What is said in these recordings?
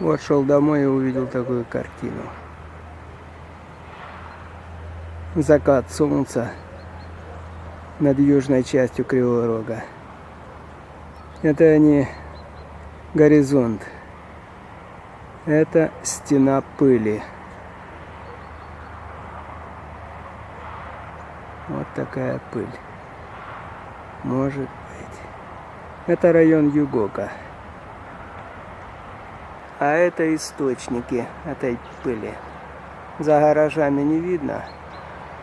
Вот шел домой и увидел такую картину. Закат солнца над южной частью Кривого Рога. Это не горизонт. Это стена пыли. Вот такая пыль. Может быть. Это район Югока. А это источники этой пыли. За гаражами не видно.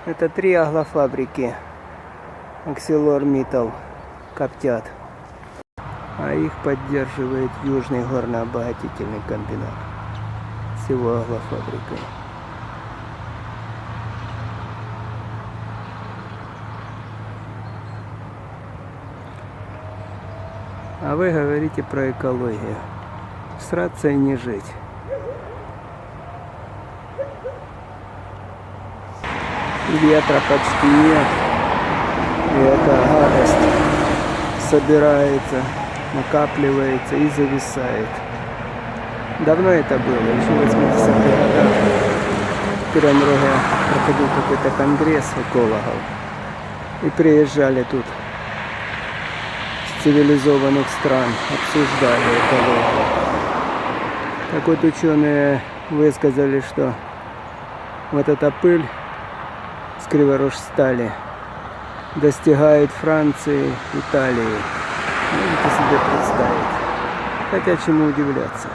Это три аглофабрики. Аксилор Миттал коптят. А их поддерживает Южный горнообогатительный комбинат. Всего аглофабрикой. А вы говорите про экологию. Сраться и не жить. Ветра почти нет. И эта гадость собирается, накапливается и зависает. Давно это было, еще в 80-х годах. В Перенроге проходил какой-то конгресс экологов. И приезжали тут с цивилизованных стран, обсуждали экологию. Так вот ученые высказали, что вот эта пыль с Криворожстали достигает Франции, Италии. Можете себе представить. Хотя чему удивляться.